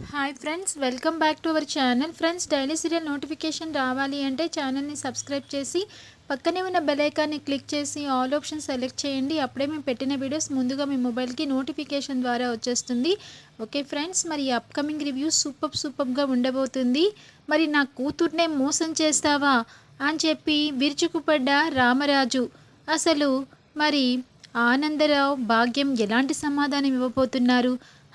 Hi friends welcome back to our channel friends daily serial notification రావాలి అంటే ఛానల్ని subscribe చేసి పక్కనే ఉన్న బెలైకాన్ని క్లిక్ చేసి ఆల్ ఆప్షన్ సెలెక్ట్ చేయండి. అప్పుడే మేము పెట్టిన వీడియోస్ ముందుగా మీ మొబైల్కి నోటిఫికేషన్ ద్వారా వచ్చేస్తుంది. ఓకే ఫ్రెండ్స్ మరి అప్కమింగ్ రివ్యూ సూపర్ సూపర్గా ఉండబోతుంది. మరి నా కూతుర్నే మోసం చేస్తావా అని చెప్పి విరుచుకుపడ్డ రామరాజు. అసలు మరి ఆనందరావు భాగ్యం ఎలాంటి సమాధానం ఇవ్వబోతున్నారు?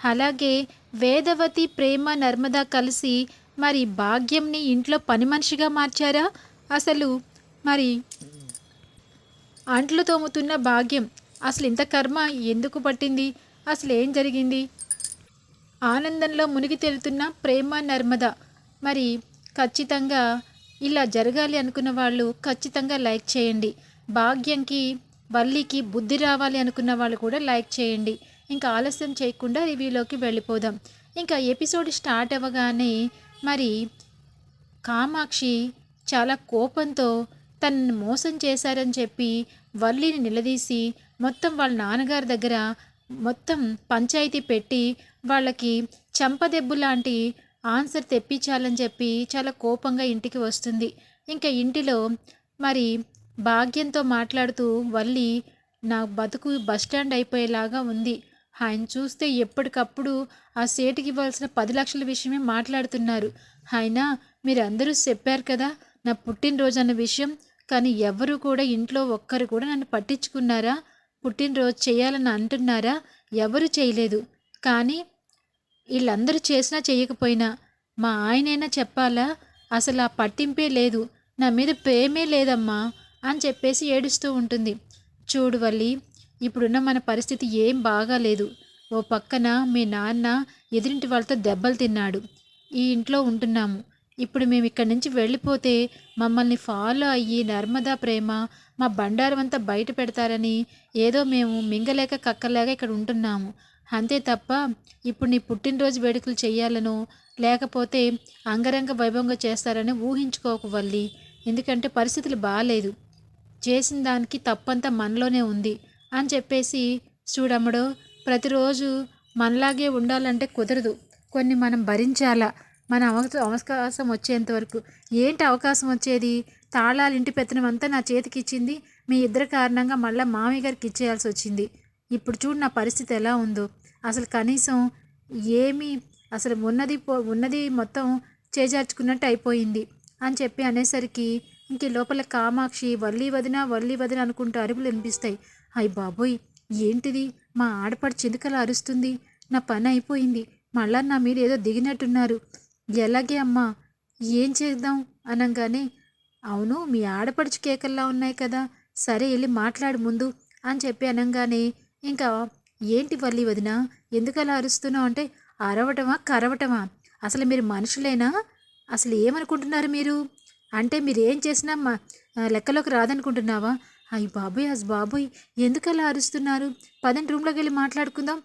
అలాగే వేదవతి ప్రేమ నర్మద కలిసి మరి భాగ్యంని ఇంట్లో పని మనిషిగా మార్చారా? అసలు మరి అంట్లు తోముతున్న భాగ్యం అసలు ఇంత కర్మ ఎందుకు పట్టింది? అసలు ఏం జరిగింది? ఆనందంలో మునిగి తేలుతున్న ప్రేమ నర్మద మరి ఖచ్చితంగా ఇలా జరగాలి అనుకున్న వాళ్ళు ఖచ్చితంగా లైక్ చేయండి. భాగ్యంకి వల్లికి బుద్ధి రావాలి అనుకున్న వాళ్ళు కూడా లైక్ చేయండి. ఇంకా ఆలస్యం చేయకుండా రివ్యూలోకి వెళ్ళిపోదాం. ఇంకా ఎపిసోడ్ స్టార్ట్ అవ్వగానే మరి కామాక్షి చాలా కోపంతో తనని మోసం చేశారని చెప్పి వల్లిని నిలదీసి మొత్తం వాళ్ళ నాన్నగారి దగ్గర మొత్తం పంచాయతీ పెట్టి వాళ్ళకి చంపదెబ్బు లాంటి ఆన్సర్ తెప్పించాలని చెప్పి చాలా కోపంగా ఇంటికి వస్తుంది. ఇంకా ఇంటిలో మరి భాగ్యంతో మాట్లాడుతూ వల్లి నా బతుకు బస్టాండ్ అయిపోయేలాగా ఉంది. ఆయన చూస్తే ఎప్పటికప్పుడు ఆ సేటుకి ఇవ్వాల్సిన పది లక్షల విషయమే మాట్లాడుతున్నారు. ఆయన మీరందరూ చెప్పారు కదా నా పుట్టినరోజు అన్న విషయం కానీ ఎవరు కూడా ఇంట్లో ఒక్కరు కూడా నన్ను పట్టించుకున్నారా? పుట్టినరోజు చేయాలని అంటున్నారా? ఎవరు చేయలేదు. కానీ వీళ్ళందరూ చేసినా చేయకపోయినా మా ఆయనైనా చెప్పాలా? అసలు ఆ పట్టింపే లేదు. నా మీద ప్రేమే లేదమ్మా అని చెప్పేసి ఏడుస్తూ ఉంటుంది. చూడు వల్లి ఇప్పుడున్న మన పరిస్థితి ఏం బాగాలేదు. ఓ పక్కన మీ నాన్న ఎదురింటి వాళ్ళతో దెబ్బలు తిన్నాడు. ఈ ఇంట్లో ఉంటున్నాము. ఇప్పుడు మేము ఇక్కడి నుంచి వెళ్ళిపోతే మమ్మల్ని ఫాలో అయ్యి నర్మదా ప్రేమ మా బండారం అంతా బయట పెడతారని ఏదో మేము మింగలేక కక్కలేక ఇక్కడ ఉంటున్నాము. అంతే తప్ప ఇప్పుడు నీ పుట్టినరోజు వేడుకలు చేయాలనో లేకపోతే అంగరంగ వైభవంగా చేస్తారని ఊహించుకోకు వల్లి. ఎందుకంటే పరిస్థితులు బాగాలేదు. చేసిన దానికి తప్పంతా మనలోనే ఉంది. అని చెప్పేసి చూడమ్మడు ప్రతిరోజు మనలాగే ఉండాలంటే కుదరదు. కొన్ని మనం భరించాలా? మన అవకాశం అవకాశం వచ్చేంత వరకు. ఏంటి అవకాశం వచ్చేది? తాళాలు ఇంటి పెత్తనం అంతా నా చేతికి ఇచ్చింది మీ ఇద్దరి కారణంగా మళ్ళీ మామయ్య గారికి ఇచ్చేయాల్సి వచ్చింది. ఇప్పుడు చూడు నా పరిస్థితి ఎలా ఉందో. అసలు కనీసం ఏమీ అసలు ఉన్నది పో ఉన్నది మొత్తం చేజార్చుకున్నట్టు అయిపోయింది అని చెప్పి అనేసరికి ఇంక లోపల కామాక్షి వల్లి వదిన వల్లి వదిన అనుకుంటూ అరుపులు వినిపిస్తాయి. హాయ్ బాబోయ్ ఏంటిది? మా ఆడపడి చెందుకలా అరుస్తుంది. నా పని అయిపోయింది. మళ్ళా నా మీద ఏదో దిగినట్టున్నారు. ఎలాగే అమ్మా? ఏం చేద్దాం? అనగానే అవును మీ ఆడపడుచు కేకల్లా ఉన్నాయి కదా. సరే వెళ్ళి మాట్లాడు ముందు అని చెప్పి అనగానే ఇంకా ఏంటి వల్లి వదిన? ఎందుకలా అరుస్తున్నావు అంటే అరవటమా కరవటమా? అసలు మీరు మనుషులేనా? అసలు ఏమనుకుంటున్నారు మీరు? అంటే మీరు ఏం చేసినా మా లెక్కలోకి రాదనుకుంటున్నావా? అయ్యి బాబోయ్ అస్ బాబోయ్ ఎందుకలా అరుస్తున్నారు? పదండి రూమ్లోకి వెళ్ళి మాట్లాడుకుందాం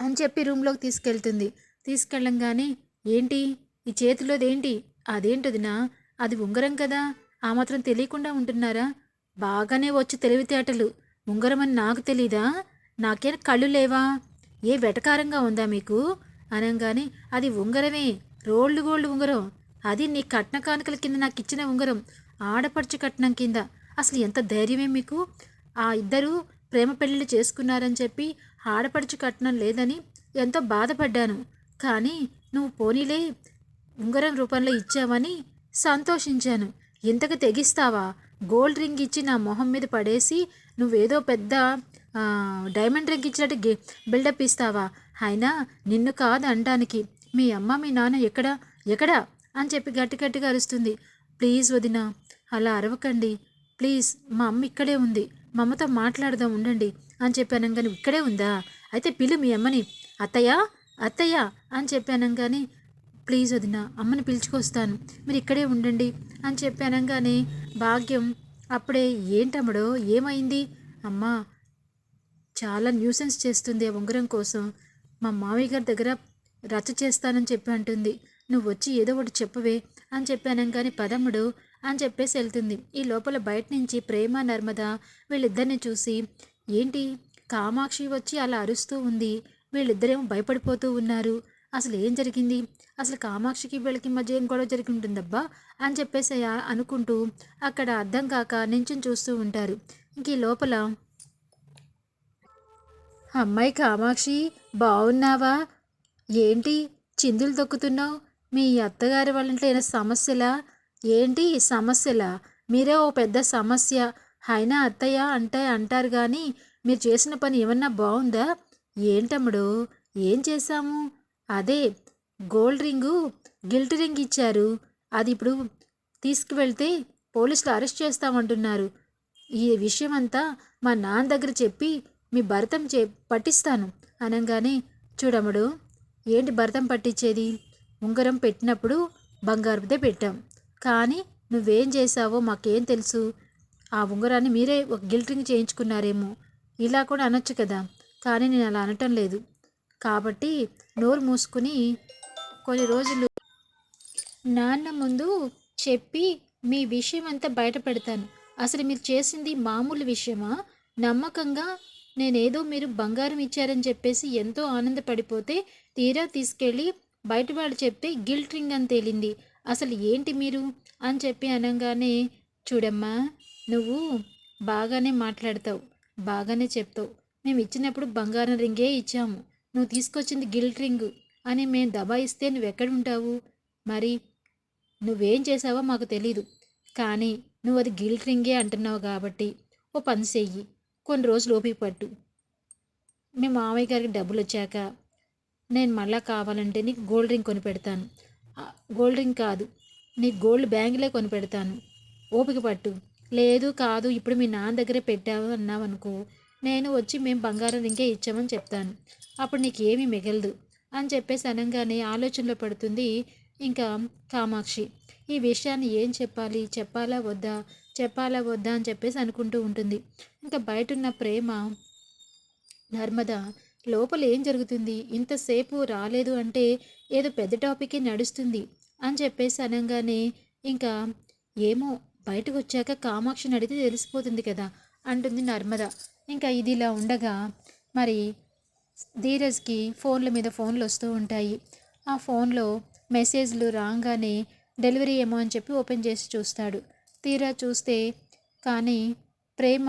అని చెప్పి రూమ్లోకి తీసుకెళ్తుంది. తీసుకెళ్ళంగానే ఏంటి? ఈ చేతిలోది ఏంటి? అదేంటిదినా అది ఉంగరం కదా? ఆ మాత్రం తెలియకుండా ఉంటున్నారా? బాగానే వచ్చి తెలివితేటలు ఉంగరం అని నాకు తెలీదా? నాకేం కళ్ళు లేవా? ఏ వెటకారంగా ఉందా మీకు? అనగానే అది ఉంగరమే. రోల్డ్ గోల్డ్ ఉంగరం. అది నీ కట్న కానుకల కింద నాకు ఇచ్చిన ఉంగరం. ఆడపడుచు కట్నం కింద. అసలు ఎంత ధైర్యమే మీకు? ఆ ఇద్దరు ప్రేమ పెళ్ళిళ్ళు చేసుకున్నారని చెప్పి ఆడపడుచు కట్నం లేదని ఎంతో బాధపడ్డాను. కానీ నువ్వు పోనీలే ఉంగరం రూపంలో ఇచ్చావని సంతోషించాను. ఇంతకు తెగిస్తావా? గోల్డ్ రింగ్ ఇచ్చి నా మొహం మీద పడేసి నువ్వేదో పెద్ద డైమండ్ రింగ్ ఇచ్చినట్టు గే బిల్డప్ ఇస్తావా? అయినా నిన్ను కాదు అంటానికి మీ అమ్మ మీ నాన్న ఎక్కడ ఎక్కడా? అని చెప్పి గట్టి గట్టిగా అరుస్తుంది. ప్లీజ్ వదిన అలా అరవకండి. ప్లీజ్ మా అమ్మ ఇక్కడే ఉంది. మా అమ్మతో మాట్లాడదాం ఉండండి అని చెప్పాను కానీ ఇక్కడే ఉందా? అయితే పిలు మీ అమ్మని. అత్తయ్య అత్తయ్య అని చెప్పాను కానీ ప్లీజ్ వదిన అమ్మని పిలుచుకొస్తాను. మీరు ఇక్కడే ఉండండి. అని చెప్పాను కానీ భాగ్యం అప్పుడే ఏంటమ్మడో ఏమైంది? అమ్మా చాలా న్యూసెన్స్ చేస్తుంది ఆ ఉంగరం కోసం. మా మామయ్య గారి దగ్గర రచ్చ చేస్తానని చెప్పి అంటుంది. నువ్వు వచ్చి ఏదో ఒకటి చెప్పవే అని చెప్పాను కానీ పదమ్ముడు అని చెప్పేసి వెళ్తుంది. ఈ లోపల బయట నుంచి ప్రేమ నర్మద వీళ్ళిద్దరిని చూసి ఏంటి? కామాక్షి వచ్చి అలా అరుస్తూ ఉంది. వీళ్ళిద్దరేమో భయపడిపోతూ ఉన్నారు. అసలు ఏం జరిగింది? అసలు కామాక్షికి వీళ్ళకి మధ్య ఏం గొడవ జరిగి ఉంటుందబ్బా? అని చెప్పేసి అనుకుంటూ అక్కడ అర్థం కాక నించుని చూస్తూ ఉంటారు. ఇంక ఈ లోపల అమ్మాయి కామాక్షి బాగున్నావా ఏంటి? చిందులు తొక్కుతున్నావు? మీ అత్తగారి వాళ్ళంటే ఇంట్లో ఏమైనా సమస్యలా? ఏంటి సమస్యలా? మీరే ఓ పెద్ద సమస్య. అయినా అత్తయ్య అంటే అంటారు కానీ మీరు చేసిన పని ఏమన్నా బాగుందా ఏంటమ్ముడు? ఏం చేశాము? అదే గోల్డ్ రింగు గిల్ట్ రింగ్ ఇచ్చారు. అది ఇప్పుడు తీసుకువెళ్తే పోలీసులు అరెస్ట్ చేస్తామంటున్నారు. ఈ విషయం అంతా మా నాన్న దగ్గర చెప్పి మీ భరతం చే పట్టిస్తాను అనగానే చూడముడు ఏంటి భరతం పట్టించేది? ఉంగరం పెట్టినప్పుడు బంగారుదే పెట్టాం. కానీ నువ్వేం చేశావో మాకేం తెలుసు. ఆ ఉంగరాన్ని మీరే ఒక గిల్టింగ్ చేయించుకున్నారేమో. ఇలా కూడా అనొచ్చు కదా. కానీ నేను అలా అనటం లేదు. కాబట్టి నోరు మూసుకుని కొన్ని రోజులు నాన్న ముందు చెప్పి మీ విషయం అంతా బయట పెడతాను అసలు మీరు చేసింది మామూలు విషయమా? నమ్మకంగా నేనేదో మీరు బంగారం ఇచ్చారని చెప్పేసి ఎంతో ఆనందపడిపోతే తీరా తీసుకెళ్ళి బయట వాళ్ళు చెప్తే గిల్ట్ రింగ్ అని తేలింది. అసలు ఏంటి మీరు? అని చెప్పి అనగానే చూడమ్మా నువ్వు బాగానే మాట్లాడతావు బాగానే చెప్తావు. మేము ఇచ్చినప్పుడు బంగారం రింగే ఇచ్చాము. నువ్వు తీసుకొచ్చింది గిల్ట్ రింగు అని మేము దబాయిస్తే నువ్వు ఎక్కడ ఉంటావు మరి నువ్వేం చేసావో మాకు తెలీదు. కానీ నువ్వు అది గిల్ట్ రింగే అంటున్నావు కాబట్టి ఓ పని చెయ్యి కొన్ని రోజులు ఓపిక పట్టు. మీ మామయ్య గారికి డబ్బులు వచ్చాక నేను మళ్ళా కావాలంటే నీకు గోల్డ్ రింగ్ కొని పెడతాను. గోల్డ్ రింగ్ కాదు. నీకు గోల్డ్ బ్యాంగిలే కొని పెడతాను. ఓపిక పట్టు. లేదు కాదు ఇప్పుడు మీ నాన్న దగ్గరే పెట్టావు అన్నావు అనుకో నేను వచ్చి మేము బంగారం రింగే ఇచ్చామని చెప్తాను. అప్పుడు నీకు ఏమీ మిగలదు అని చెప్పేసి అనగానే ఆలోచనలో పడుతుంది ఇంకా కామాక్షి. ఈ విషయాన్ని ఏం చెప్పాలి? చెప్పాలా వద్దా? చెప్పాలా వద్దా అని చెప్పేసి అనుకుంటూ ఉంటుంది. ఇంకా బయట ఉన్న ప్రేమ నర్మద లోపల ఏం జరుగుతుంది? ఇంతసేపు రాలేదు అంటే ఏదో పెద్ద టాపికే నడుస్తుంది అని చెప్పేసి అనగానే ఇంకా ఏమో బయటకు వచ్చాక కామాక్షిని అడిగితే తెలిసిపోతుంది కదా అంటుంది నర్మద. ఇంకా ఇది ఇలా ఉండగా మరి ధీరజ్కి ఫోన్ల మీద ఫోన్లు వస్తూ ఉంటాయి. ఆ ఫోన్లో మెసేజ్లు రాగానే డెలివరీ ఏమో అని చెప్పి ఓపెన్ చేసి చూస్తాడు. తీరా చూస్తే కానీ ప్రేమ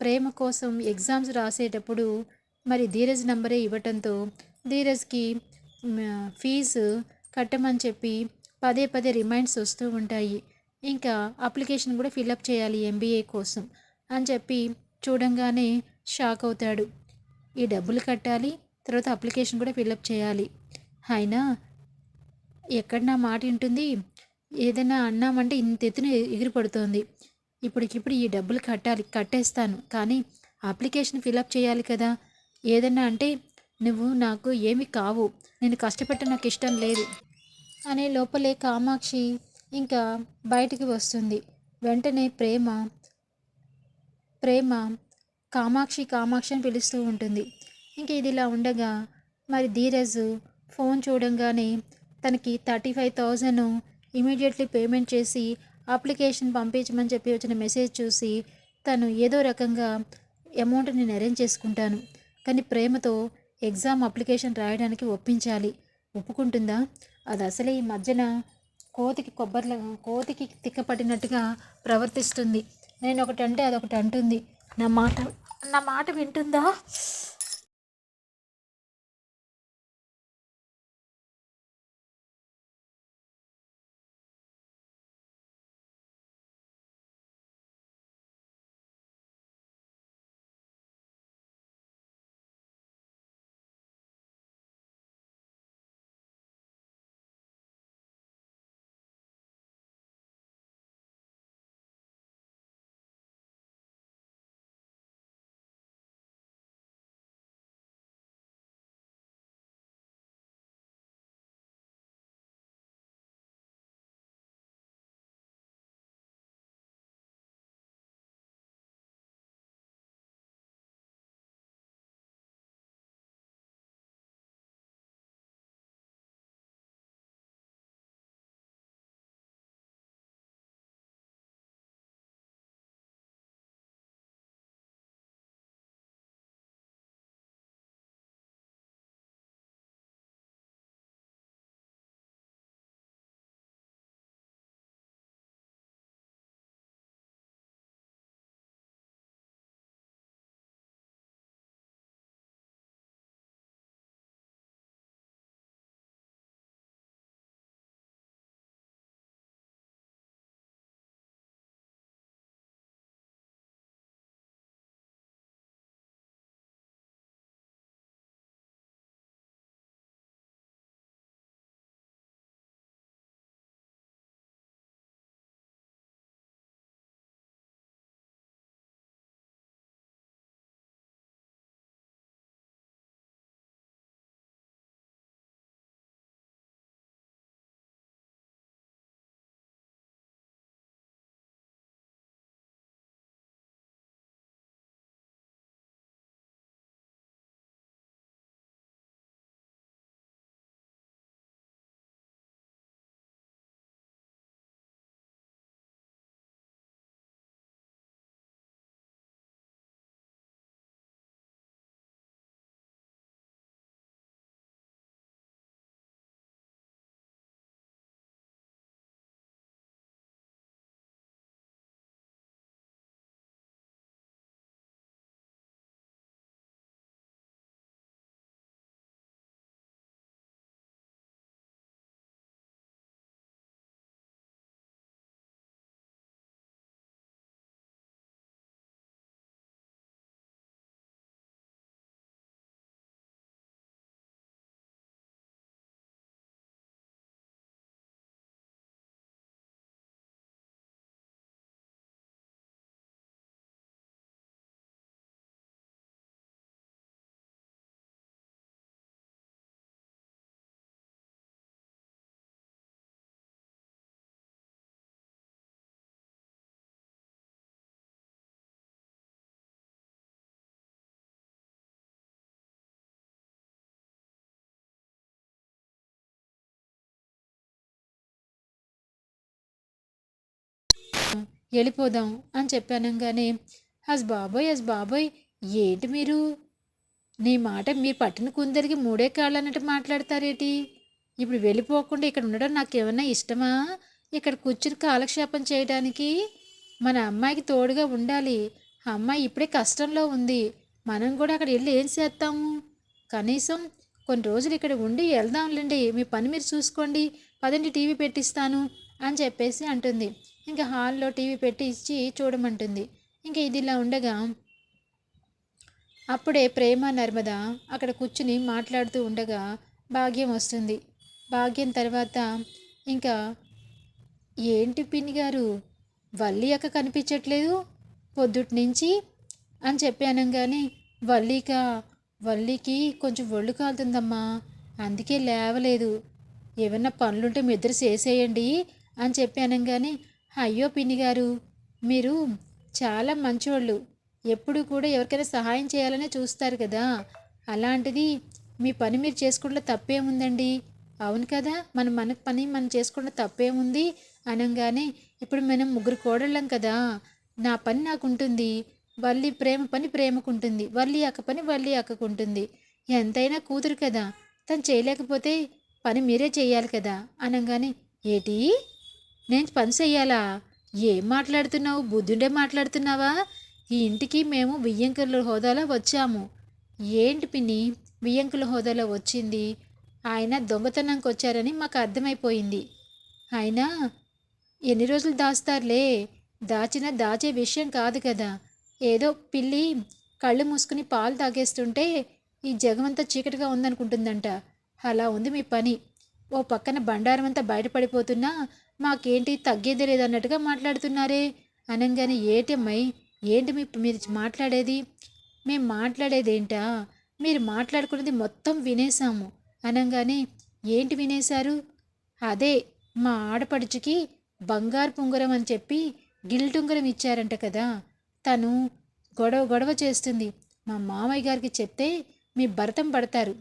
ప్రేమ కోసం ఎగ్జామ్స్ రాసేటప్పుడు మరి ధీరజ్ నంబరే ఇవ్వటంతో ధీరజ్కి ఫీజు కట్టమని చెప్పి పదే పదే రిమైండ్స్ వస్తూ ఉంటాయి. ఇంకా అప్లికేషన్ కూడా ఫిలప్ చేయాలి ఎంబీఏ కోసం అని చెప్పి చూడంగానే షాక్ అవుతాడు. ఈ డబ్బులు కట్టాలి తర్వాత అప్లికేషన్ కూడా ఫిలప్ చేయాలి. అయినా ఎక్కడ నా మాట వింటుంది? ఏదైనా అన్నామంటే ఇంత ఎత్తున ఎగిరిపడుతోంది ఇప్పటికిప్పుడు ఈ డబ్బులు కట్టాలి కట్టేస్తాను. కానీ అప్లికేషన్ ఫిలప్ చేయాలి కదా. ఏదన్నా అంటే నువ్వు నాకు ఏమి కావు. నేను కష్టపెట్ట నాకు ఇష్టం లేదు. అనే లోపలే కామాక్షి ఇంకా బయటికి వస్తుంది. వెంటనే ప్రేమ ప్రేమ కామాక్షి కామాక్షి అని పిలుస్తూ ఉంటుంది. ఇంక ఇది ఇలా ఉండగా మరి ధీరజ్ ఫోన్ చూడంగానే తనకి thirty five thousand immediately payment చేసి అప్లికేషన్ పంపించమని చెప్పి వచ్చిన మెసేజ్ చూసి తను ఏదో రకంగా అమౌంట్ నేను అరేంజ్ చేసుకుంటాను. కానీ ప్రేమతో ఎగ్జామ్ అప్లికేషన్ రాయడానికి ఒప్పించాలి. ఒప్పుకుంటుందా? అది అసలే ఈ మధ్యన కోతికి కొబ్బరిలో కోతికి తిక్కపట్టినట్టుగా ప్రవర్తిస్తుంది. నేను ఒకటి అంటే అదొకటి అంటుంది నా మాట నా మాట వింటుందా? వెళ్ళిపోదాం అని చెప్పానంగానే అస్ బాబోయ్ అస్ బాబోయ్ ఏంటి మీరు? నీ మాట మీరు పట్టిన కుందరికి మూడే కాళ్ళు అన్నట్టు మాట్లాడతారేటి? ఇప్పుడు వెళ్ళిపోకుండా ఇక్కడ ఉండడం నాకు ఏమన్నా ఇష్టమా? ఇక్కడ కూర్చుని కాలక్షేపం చేయడానికి? మన అమ్మాయికి తోడుగా ఉండాలి. ఆ అమ్మాయి ఇప్పుడే కష్టంలో ఉంది. మనం కూడా అక్కడ వెళ్ళి ఏం చేస్తాము? కనీసం కొన్ని రోజులు ఇక్కడ ఉండి వెళ్దాంలేండి. మీ పని మీరు చూసుకోండి. పదండి టీవీ పెట్టిస్తాను అని చెప్పేసి అంటుంది. ఇంకా హాల్లో టీవీ పెట్టి ఇచ్చి చూడమంటుంది. ఇంకా ఇది ఇలా ఉండగా అప్పుడే ప్రేమ నర్మద అక్కడ కూర్చుని మాట్లాడుతూ ఉండగా భాగ్యం వస్తుంది. భాగ్యం తర్వాత ఇంకా ఏంటి పిన్ని గారు? వల్లి అక్క కనిపించట్లేదు? పొద్దుటి నుంచి అని చెప్పి అనగానే వల్లిక వల్లికి కొంచెం ఒళ్ళు కాలుతుందమ్మా అందుకే లేవలేదు. ఏమన్నా పనులుంటే మీ ఇద్దరు చేసేయండి అని చెప్పి అనగానే అయ్యో పిన్ని గారు మీరు చాలా మంచివాళ్ళు ఎప్పుడు కూడా ఎవరికైనా సహాయం చేయాలనే చూస్తారు కదా. అలాంటిది మీ పని మీరు చేసుకుంటే తప్పేముందండి? అవును కదా మన మన పని మనం చేసుకుంటే తప్పేముంది? అనగానే ఇప్పుడు మనం ముగ్గురు కోడళ్ళం కదా. నా పని నాకు ఉంటుంది వల్లి ప్రేమ పని ప్రేమకుంటుంది. వల్లి అక్క పని వల్లి అక్కకుంటుంది. ఎంతైనా కూతురు కదా. తను చేయలేకపోతే పని మీరే చేయాలి కదా. అనగానే ఏటి? నేను పని చెయ్యాలా? ఏం మాట్లాడుతున్నావు? బుద్ధుండే మాట్లాడుతున్నావా? ఈ ఇంటికి మేము బియ్యంకుల హోదాలో వచ్చాము. ఏంటి పిన్ని? బియ్యంకుల హోదాలో వచ్చింది. ఆయన దొంగతనంకి వచ్చారని మాకు అర్థమైపోయింది. ఆయన ఎన్ని రోజులు దాస్తారులే? దాచిన దాచే విషయం కాదు కదా. ఏదో పిల్లి కళ్ళు మూసుకుని పాలు తాగేస్తుంటే ఈ జగమంతా చీకటిగా ఉందనుకుంటుందంట. అలా ఉంది మీ పని. ఓ పక్కన బండారం అంతా బయటపడిపోతున్నా మాకేంటి తగ్గేదే లేదన్నట్టుగా మాట్లాడుతున్నారే? అనగానే ఏటమ్మాయి ఏంటి మీ మీరు మాట్లాడేది? మేము మాట్లాడేది ఏంటా మీరు మాట్లాడుకున్నది మొత్తం వినేశాము. అనగానే ఏంటి వినేశారు? అదే మా ఆడపడుచుకి బంగారు పుంగరం అని చెప్పి గిల్టుంగరం ఇచ్చారంట కదా. తను గొడవ గొడవ చేస్తుంది. మా మామయ్య గారికి చెప్తే మీ భరతం పడతారు.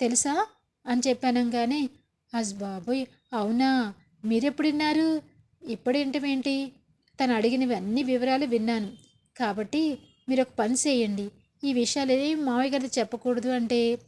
తెలుసా? అని చెప్పానంగానే అస్ బాబోయ్ అవునా? మీరెప్పుడు విన్నారు ఇప్పుడేంటమేంటి తను అడిగినవి అన్ని వివరాలు విన్నాను. కాబట్టి మీరు ఒక పని చేయండి. ఈ విషయాలు ఏమి మావయ్య గారికి చెప్పకూడదు అంటే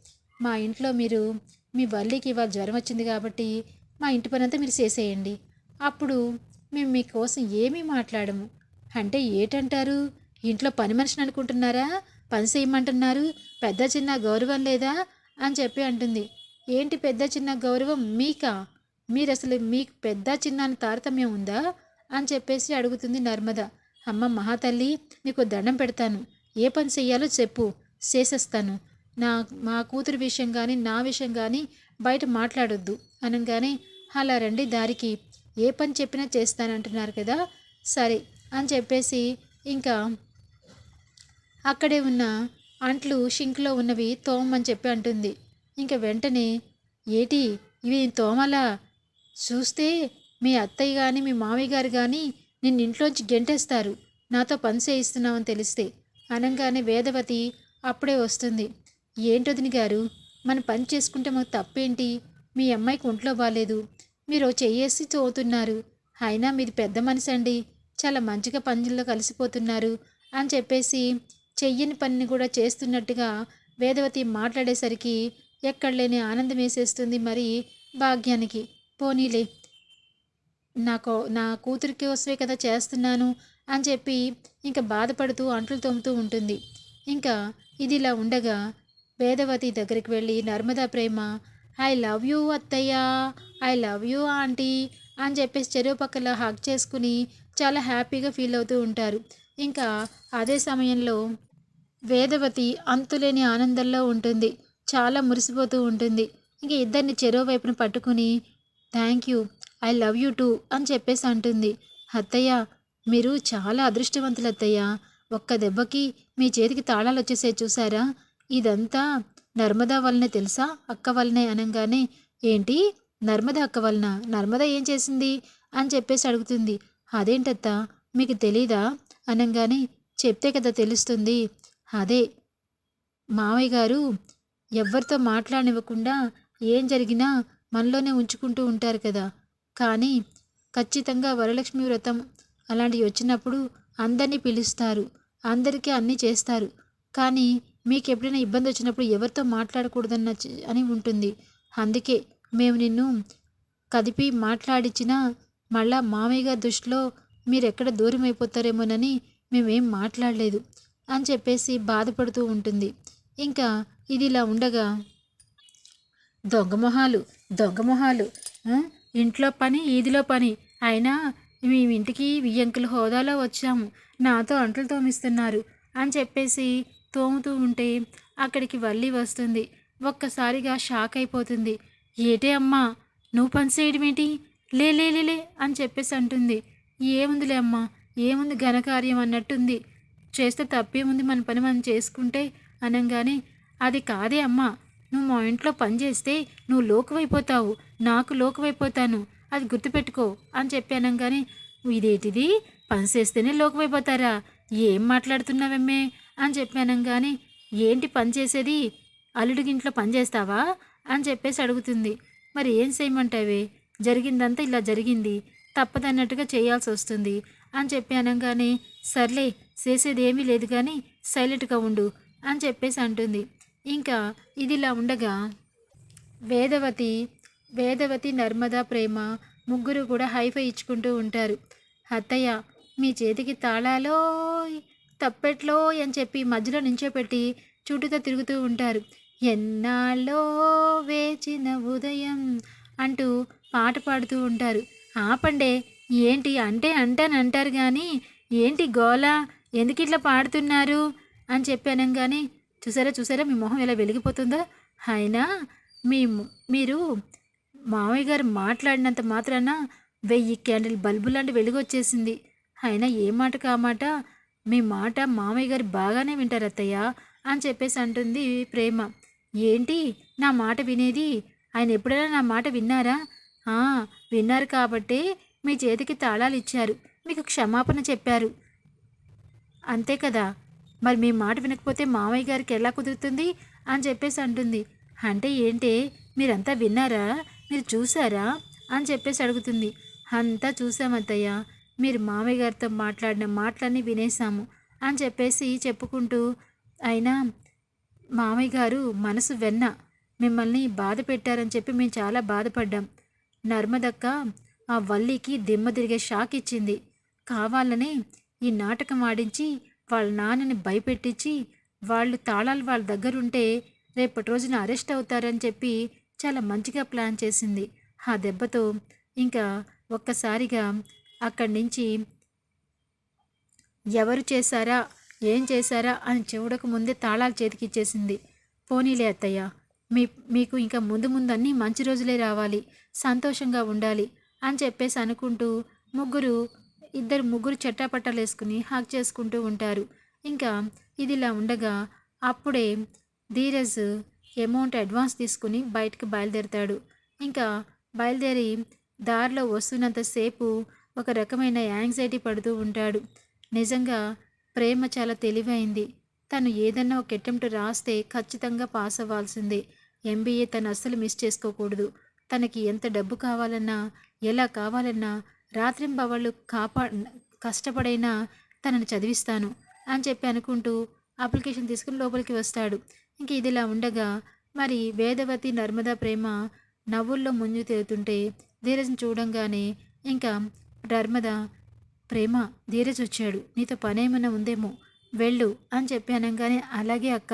మా ఇంట్లో మీరు మీ వల్లికి ఇవాళ జ్వరం వచ్చింది కాబట్టి మా ఇంటి పని అంతా మీరు చేసేయండి. అప్పుడు మేము మీకోసం ఏమీ మాట్లాడము. అంటే ఏటంటారు? ఇంట్లో పని మనిషిని అనుకుంటున్నారా? పని చేయమంటున్నారు? పెద్ద చిన్న గౌరవం లేదా? అని చెప్పి అంటుంది. ఏంటి పెద్ద చిన్న గౌరవం మీకా? మీరు అసలు మీకు పెద్ద చిన్న తారతమ్యం ఉందా? అని చెప్పేసి అడుగుతుంది నర్మద. అమ్మ మహాతల్లి నీకు దండం పెడతాను. ఏ పని చెయ్యాలో చెప్పు చేసేస్తాను. నా మా కూతురు విషయం కానీ నా విషయం కానీ బయట మాట్లాడొద్దు. అనగానే అలా రండి దారికి. ఏ పని చెప్పినా చేస్తానంటున్నారు కదా? సరే. అని చెప్పేసి ఇంకా అక్కడే ఉన్న అంట్లు షింక్లో ఉన్నవి తోమని చెప్పి అంటుంది. ఇంకా వెంటనే ఏటి? ఇవి తోమలా? చూస్తే మీ అత్తయ్య కానీ మీ మామయ్య గారు కానీ నిన్ను ఇంట్లోంచి గెంటేస్తారు. నాతో పని చేయిస్తున్నామని తెలిస్తే అనగానే వేదవతి అప్పుడే వస్తుంది. ఏంటొదిని గారు? మన పని చేసుకుంటే మాకు తప్పేంటి? మీ అమ్మాయికి ఒంట్లో బాగాలేదు మీరు చెయ్యేసి చదువుతున్నారు. అయినా మీది పెద్ద మనిషి అండి చాలా మంచిగా పనుల్లో కలిసిపోతున్నారు అని చెప్పేసి చెయ్యని పనిని కూడా చేస్తున్నట్టుగా వేదవతి మాట్లాడేసరికి ఎక్కడ లేని ఆనందం వేసేస్తుంది మరి భాగ్యానికి. పోనీలే. నాకు నా కూతురికి కోసమే కదా చేస్తున్నాను అని చెప్పి ఇంకా బాధపడుతూ అంట్లు తోముతూ ఉంటుంది. ఇంకా ఇది ఇలా ఉండగా వేదవతి దగ్గరికి వెళ్ళి Narmada Prema I love you అత్తయ్య ఐ లవ్ యూ ఆంటీ అని చెప్పేసి చెరువు పక్కల హక్ చేసుకుని చాలా హ్యాపీగా ఫీల్ అవుతూ ఉంటారు. ఇంకా అదే సమయంలో వేదవతి అంతులేని ఆనందంలో ఉంటుంది. చాలా మురిసిపోతూ ఉంటుంది. ఇంక ఇద్దరిని చెరువు వైపున పట్టుకుని thank you I love you too అని చెప్పేసి అంటుంది. అత్తయ్య మీరు చాలా అదృష్టవంతులు అత్తయ్య. ఒక్క దెబ్బకి మీ చేతికి తాళాలు వచ్చేసే చూసారా? ఇదంతా నర్మదా వల్లనే తెలుసా? అక్క వల్లనే అనగానే. ఏంటి? నర్మద అక్క వలన? నర్మద ఏం చేసింది? అని చెప్పేసి అడుగుతుంది. అదేంటత్త? మీకు తెలీదా? అనగానే. చెప్తే కదా తెలుస్తుంది. అదే. మావయ్య గారు ఎవరితో మాట్లాడనివ్వకుండా ఏం జరిగినా మనలోనే ఉంచుకుంటూ ఉంటారు కదా. కానీ ఖచ్చితంగా వరలక్ష్మి వ్రతం అలాంటివి వచ్చినప్పుడు అందరినీ పిలుస్తారు. అందరికీ అన్నీ చేస్తారు. కానీ మీకు ఎప్పుడైనా ఇబ్బంది వచ్చినప్పుడు ఎవరితో మాట్లాడకూడదన్న అని ఉంటుంది. అందుకే మేము నిన్ను కదిపి మాట్లాడించినా మళ్ళా మామయ్య గారి దృష్టిలో మీరు ఎక్కడ దూరం అయిపోతారేమోనని మేమేం మాట్లాడలేదు అని చెప్పేసి బాధపడుతూ ఉంటుంది. ఇంకా ఇది ఇలా ఉండగా దొంగ మొహాలు దొంగ మొహాలు ఇంట్లో పని ఈదిలో పని. అయినా మేము ఇంటికి వియ్యంకుల హోదాలో వచ్చాము నాతో అంటలు తోమిస్తున్నారు అని చెప్పేసి తోముతూ ఉంటే అక్కడికి వల్లి వస్తుంది. ఒక్కసారిగా షాక్ అయిపోతుంది. ఏటే అమ్మా నువ్వు పని చేయడం ఏంటి లే లే లే, లే అని చెప్పేసి అంటుంది. ఏముందిలే అమ్మా ఏముంది ఘనకార్యం అన్నట్టుంది. చేస్తే తప్పేముంది మన పని మనం చేసుకుంటే అనగానే అది కాదే అమ్మా నువ్వు మా ఇంట్లో పని చేస్తే నువ్వు లోకువైపోతావు. నాకు లోకువైపోతాను. అది గుర్తుపెట్టుకో అని చెప్పాను కానీ ఇదేటిది? పని చేస్తేనే లోకువైపోతారా? ఏం మాట్లాడుతున్నావమ్మే? అని చెప్పాను కానీ ఏంటి పని చేసేది? అల్లుడిగింట్లో పని చేస్తావా? అని చెప్పేసి అడుగుతుంది. మరి ఏం చేయమంటావే? జరిగిందంతా ఇలా జరిగింది. తప్పదన్నట్టుగా చేయాల్సి వస్తుంది. అని చెప్పి అనగానే సర్లే చేసేది ఏమీ లేదు కానీ సైలెంట్గా ఉండు. అని చెప్పేసి అంటుంది. ఇంకా ఇదిలా ఉండగా వేదవతి వేదవతి నర్మదా ప్రేమ ముగ్గురు కూడా హైఫై ఇచ్చుకుంటూ ఉంటారు. అత్తయ్య మీ చేతికి తాళాలో తప్పెట్లో అని చెప్పి మధ్యలో నించోపెట్టి చుట్టూతో తిరుగుతూ ఉంటారు. ఎన్నాళ్ళో వేచిన ఉదయం అంటూ పాట పాడుతూ ఉంటారు. ఆపండే ఏంటి అంటే అంటాను అంటారు కానీ ఏంటి గోల ఎందుకు ఇట్లా పాడుతున్నారు? అని చెప్పాను కానీ చూసారా చూసారా? మీ మొహం ఎలా వెలిగిపోతుందా? అయినా మీ మీరు మామయ్య గారు మాట్లాడినంత మాత్రాన వెయ్యి క్యాండిల్ బల్బు లాంటి వెలుగొచ్చేసింది. అయినా ఏ మాట కా మాట? మీ మాట మామయ్య గారు బాగానే వింటారు అత్తయ్య అని చెప్పేసి అంటుంది ప్రేమ. ఏంటి? నా మాట వినేది? ఆయన ఎప్పుడైనా నా మాట విన్నారా? "ఆ, విన్నారు కాబట్టే మీ చేతికి తాళాలు ఇచ్చారు. మీకు క్షమాపణ చెప్పారు. అంతే కదా? మరి మీ మాట వినకపోతే మామయ్య గారికి ఎలా కుదురుతుంది అని చెప్పేసి అంటుంది. అంటే ఏంటి మీరంతా విన్నారా? మీరు చూసారా అని చెప్పేసి అడుగుతుంది. అంతా చూసామత్తయ్య మీరు మామయ్య గారితో మాట్లాడిన మాటలన్నీ వినేసాము అని చెప్పేసి చెప్పుకుంటూ అయినా మామయ్య గారు మనసు వెన్న మిమ్మల్ని బాధ పెట్టారని చెప్పి మేము చాలా బాధపడ్డాం. నర్మదక్క ఆ వల్లికి దిమ్మ తిరిగే షాక్ ఇచ్చింది. కావాలనే ఈ నాటకం ఆడించి వాళ్ళ నాన్నని భయపెట్టించి వాళ్ళు తాళాలు వాళ్ళ దగ్గర ఉంటే రేపటి రోజున అరెస్ట్ అవుతారని చెప్పి చాలా మంచిగా ప్లాన్ చేసింది. ఆ దెబ్బతో ఇంకా ఒక్కసారిగా అక్కడి నుంచి ఎవరు చేశారా ఏం చేశారా అని చూడక ముందే తాళాలు చేతికిచ్చేసింది. పోనీలే అత్తయ్య మీ మీకు ఇంకా ముందు ముందు అన్నీ మంచి రోజులే రావాలి సంతోషంగా ఉండాలి అని చెప్పేసి అనుకుంటూ ముగ్గురు ఇద్దరు ముగ్గురు చట్టాపట్టాలు వేసుకుని హాక్ చేసుకుంటూ ఉంటారు. ఇంకా ఇదిలా ఉండగా అప్పుడే ధీరజ్ అమౌంట్ అడ్వాన్స్ తీసుకుని బయటకు బయలుదేరుతాడు. ఇంకా బయలుదేరి దారిలో వస్తున్నంతసేపు ఒక రకమైన యాంగ్జైటీ పడుతూ ఉంటాడు. నిజంగా ప్రేమ చాలా తెలివైంది. తను ఏదన్నా ఒక అటెంప్ట్ రాస్తే ఖచ్చితంగా పాస్ అవ్వాల్సిందే. ఎంబీఏ తను అస్సలు మిస్ చేసుకోకూడదు. తనకి ఎంత డబ్బు కావాలన్నా ఎలా కావాలన్నా రాత్రింబవళ్ళు కాపా కష్టపడైనా తనను చదివిస్తాను అని చెప్పి అనుకుంటూ అప్లికేషన్ తీసుకుని లోపలికి వస్తాడు. ఇంక ఇదిలా ఉండగా మరి వేదవతి నర్మదా ప్రేమ నవ్వుల్లో ముందు తేలుతుంటే ధీరజ్ని చూడంగానే ఇంకా నర్మద ప్రేమ ధీరజ్ వచ్చాడు. నీతో పనేమైనా ఉందేమో వెళ్ళు అని చెప్పి అనగానే అలాగే అక్క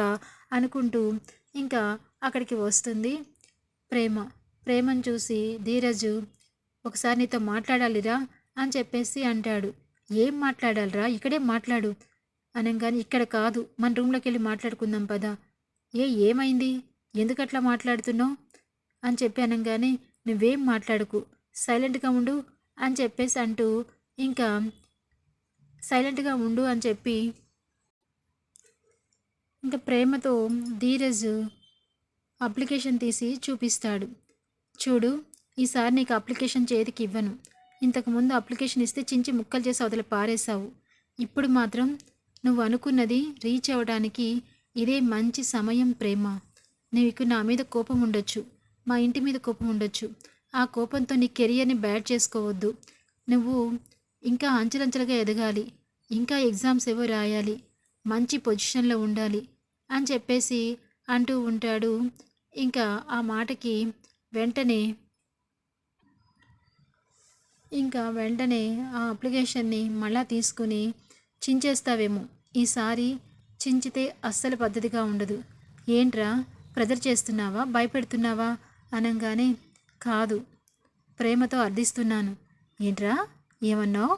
అనుకుంటూ ఇంకా అక్కడికి వస్తుంది ప్రేమ. ప్రేమను చూసి ధీరజు ఒకసారి నీతో మాట్లాడాలిరా అని చెప్పేసి అంటాడు. ఏం మాట్లాడాలిరా? ఇక్కడే మాట్లాడు. అనగానే ఇక్కడ కాదు మన రూమ్లోకి వెళ్ళి మాట్లాడుకుందాం పదా. ఏ ఏమైంది? ఎందుకట్లా మాట్లాడుతున్నావు? అని చెప్పి అనగానే నువ్వేం మాట్లాడుకు సైలెంట్గా ఉండు అని చెప్పేసి అంటూ ఇంకా సైలెంట్గా ఉండు అని చెప్పి ఇంకా ప్రేమతో ధీరజ్ అప్లికేషన్ తీసి చూపిస్తాడు. చూడు ఈసారి నీకు అప్లికేషన్ చేతికి ఇవ్వను. ఇంతకుముందు అప్లికేషన్ ఇస్తే చించి ముక్కలు చేసి అవతల పారేశావు. ఇప్పుడు మాత్రం నువ్వు అనుకున్నది రీచ్ అవ్వడానికి ఇదే మంచి సమయం ప్రేమ. నీకు నా మీద కోపం ఉండొచ్చు. మా ఇంటి మీద కోపం ఉండొచ్చు. ఆ కోపంతో నీ కెరియర్ని బ్యాడ్ చేసుకోవద్దు. నువ్వు ఇంకా అంచెలంచెలుగా ఎదగాలి. ఇంకా ఎగ్జామ్స్ ఏవో రాయాలి. మంచి పొజిషన్లో ఉండాలి అని చెప్పేసి అంటూ ఉంటాడు. ఇంకా ఆ మాటకి వెంటనే ఇంకా వెంటనే ఆ అప్లికేషన్ని మళ్ళా తీసుకుని చించేస్తావేమో. ఈసారి చించితే అస్సలు పద్ధతిగా ఉండదు. ఏంట్రా? ప్రెజర్ చేస్తున్నావా? భయపెడుతున్నావా? అనగానే కాదు. ప్రేమతో అర్థిస్తున్నాను. ఏంట్రా? ఏమన్నావు?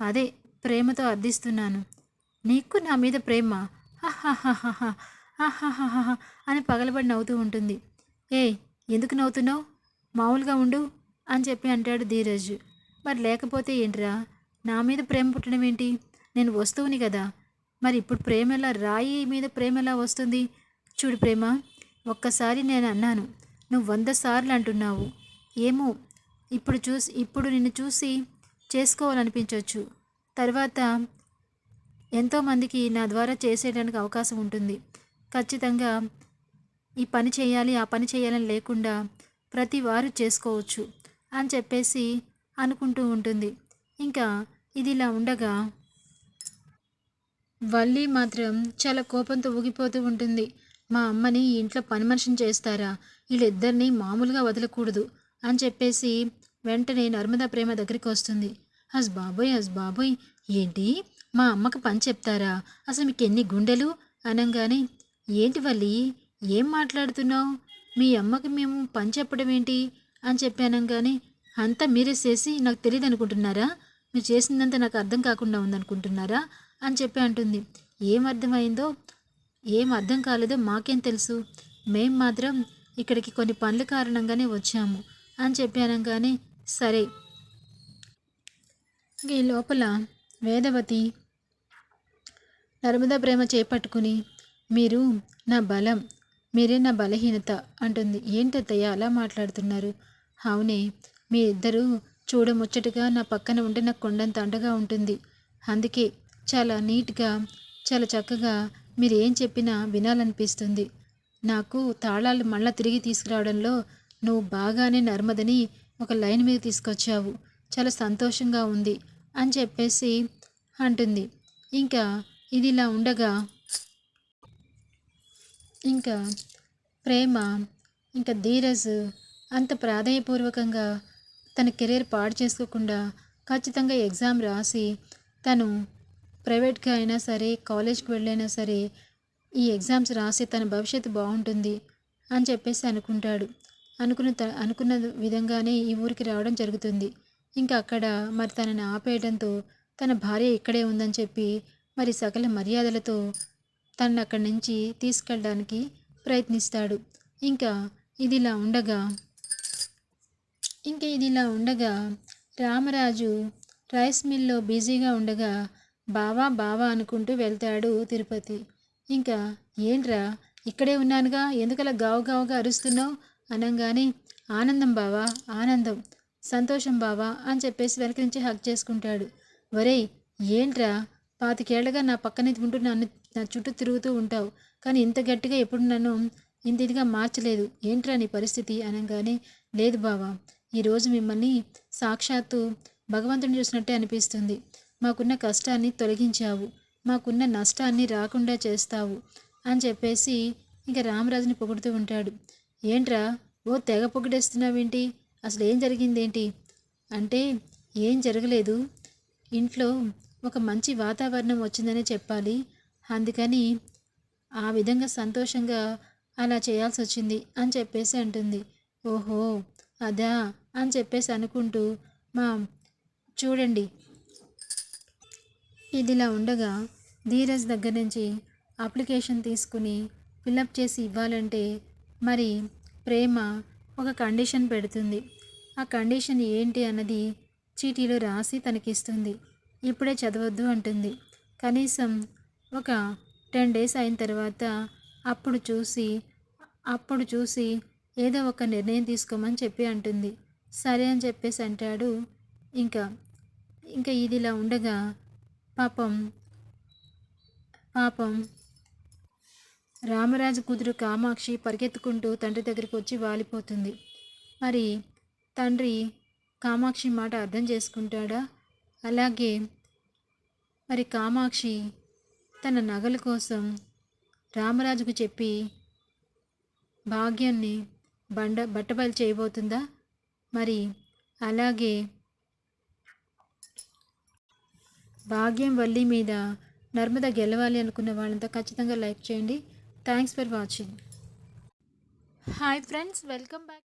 అదే ప్రేమతో అర్థిస్తున్నాను. నీకు నా మీద ప్రేమ? అని పగలబడి నవ్వుతూ ఉంటుంది. ఏ ఎందుకు నవ్వుతున్నావు? మామూలుగా ఉండు అని చెప్పి అంటాడు ధీరజ్. మరి లేకపోతే ఏంట్రా? నా మీద ప్రేమ పుట్టడం ఏంటి? నేను వస్తువుని కదా. మరి ఇప్పుడు ప్రేమ ఎలా రాయి మీద ప్రేమ ఎలా వస్తుంది? చూడు ప్రేమ ఒక్కసారి నేను అన్నాను నువ్వు వంద సార్లు అంటున్నావు. ఏమో ఇప్పుడు చూసి ఇప్పుడు నిన్ను చూసి చేసుకోవాలనిపించవచ్చు తర్వాత ఎంతోమందికి నా ద్వారా చేసేయడానికి అవకాశం ఉంటుంది. ఖచ్చితంగా ఈ పని చేయాలి ఆ పని చేయాలని లేకుండా ప్రతి వారు చేసుకోవచ్చు అని చెప్పేసి అనుకుంటూ ఉంటుంది. ఇంకా ఇది ఇలా ఉండగా వల్లి మాత్రం చాలా కోపంతో ఊగిపోతూ ఉంటుంది. మా అమ్మని ఇంట్లో పని మనిషిని చేస్తారా? వీళ్ళిద్దరిని మామూలుగా వదలకూడదు అని చెప్పేసి వెంటనే నర్మదా ప్రేమ దగ్గరికి వస్తుంది. హస్ బాబోయ్ హస్ బాబోయ్ ఏంటి? మా అమ్మకు పని చెప్తారా? అసలు మీకు ఎన్ని గుండెలు? అనగానే ఏంటి వల్లి ఏం మాట్లాడుతున్నావు? మీ అమ్మకి మేము పని చెప్పడం ఏంటి? అని చెప్పి అనగానే అంతా మీరే చేసి నాకు తెలియదు అనుకుంటున్నారా? మీరు చేసిందంతా నాకు అర్థం కాకుండా ఉందనుకుంటున్నారా? అని చెప్పి అంటుంది. ఏం అర్థమైందో? ఏం అర్థం కాలేదో మాకేం తెలుసు. మేం మాత్రం ఇక్కడికి కొన్ని పనుల కారణంగానే వచ్చాము అని చెప్పి అనగానే సరే. ఈ లోపల వేదవతి నర్మదా ప్రేమ చేపట్టుకుని మీరు నా బలం మీరే నా బలహీనత అంటుంది. ఏంటత్తయ్య అలా మాట్లాడుతున్నారు? అవునే మీ ఇద్దరు చూడముచ్చటగా నా పక్కన ఉంటే నాకు కొండంత అండగా ఉంటుంది. అందుకే చాలా నీట్గా చాలా చక్కగా మీరు ఏం చెప్పినా వినాలనిపిస్తుంది. నాకు తాళాలు మళ్ళా తిరిగి తీసుకురావడంలో నువ్వు బాగానే నర్మదని ఒక లైన్ మీద తీసుకొచ్చావు. చాలా సంతోషంగా ఉంది అని చెప్పేసి అంటుంది. ఇంకా ఇది ఇలా ఉండగా ఇంకా ప్రేమ ఇంకా ధీరజ్ అంత ప్రాధాన్యపూర్వకంగా తన కెరీర్ పాడు చేసుకోకుండా ఖచ్చితంగా ఎగ్జామ్ రాసి తను ప్రైవేట్గా అయినా సరే కాలేజ్కి వెళ్ళైనా సరే ఈ ఎగ్జామ్స్ రాసి తన భవిష్యత్తు బాగుంటుంది అని చెప్పేసి అనుకుంటాడు. అనుకున్న త అనుకున్న విధంగానే ఈ ఊరికి రావడం జరుగుతుంది. ఇంకా అక్కడ మరి తనని ఆపేయడంతో తన భార్య ఇక్కడే ఉందని చెప్పి మరి సకల మర్యాదలతో తనను అక్కడి నుంచి తీసుకెళ్ళడానికి ప్రయత్నిస్తాడు. ఇంకా ఇదిలా ఉండగా ఇంకా ఇది ఇలా ఉండగా రామరాజు రైస్ మిల్లో బిజీగా ఉండగా బావా బావా అనుకుంటూ వెళ్తాడు తిరుపతి. ఇంకా ఏంట్రా ఇక్కడే ఉన్నానుగా ఎందుకలా గావు గావుగా అరుస్తున్నావు? అనగానే ఆనందం బావా ఆనందం సంతోషం బావా అని చెప్పేసి వెనక నుంచి హక్ చేసుకుంటాడు. ఒరేయ్ ఏంట్రా పాతికేళ్ళగా నా పక్కనే ఉంటూ నన్ను నా చుట్టూ తిరుగుతూ ఉంటావు కానీ ఇంత గట్టిగా ఎప్పుడు నన్ను ఇంత ఇదిగా మార్చలేదు. ఏంట్రా నీ పరిస్థితి? అనగానే లేదు బావా ఈరోజు మిమ్మల్ని సాక్షాత్తు భగవంతుని చూసినట్టే అనిపిస్తుంది. మాకున్న కష్టాన్ని తొలగించావు. మాకున్న నష్టాన్ని రాకుండా చేస్తావు అని చెప్పేసి ఇంకా రామరాజుని పొగుడుతూ ఉంటాడు. ఏంట్రా ఓ తెగ పొగిడేస్తున్నావేంటి? అసలు ఏం జరిగిందేంటి? అంటే ఏం జరగలేదు. ఇంట్లో ఒక మంచి వాతావరణం వచ్చిందనే చెప్పాలి. అందుకని ఆ విధంగా సంతోషంగా అలా చేయాల్సి వచ్చింది అని చెప్పేసి అంటుంది. ఓహో అదా. అని చెప్పేసి అనుకుంటూ మా చూడండి. ఇదిలా ఉండగా ధీరజ్ దగ్గర నుంచి అప్లికేషన్ తీసుకుని ఫిలప్ చేసి ఇవ్వాలంటే మరి ప్రేమ ఒక కండిషన్ పెడుతుంది. ఆ కండిషన్ ఏంటి అన్నది చీటీలో రాసి తనకిస్తుంది. ఇప్పుడే చదవద్దు అంటుంది. కనీసం ఒక టెన్ డేస్ అయిన తర్వాత అప్పుడు చూసి అప్పుడు చూసి ఏదో ఒక నిర్ణయం తీసుకోమని చెప్పి అంటుంది. సరే అని చెప్పేసి అంటాడు. ఇంకా ఇంకా ఇది ఇలా ఉండగా పాపం పాపం రామరాజు కూతురు కామాక్షి పరిగెత్తుకుంటూ తండ్రి దగ్గరికి వచ్చి వాలిపోతుంది. మరి తండ్రి కామాక్షి మాట అర్థం చేసుకుంటాడా? అలాగే మరి కామాక్షి తన నగల కోసం రామరాజుకు చెప్పి భాగ్యాన్ని బండ బట్టబయలు చేయబోతుందా? మరి అలాగే భాగ్యం వల్లి మీద నర్మద గెలవాలి అనుకున్న వాళ్ళంతా ఖచ్చితంగా లైక్ చేయండి. Thanks for watching hi friends welcome back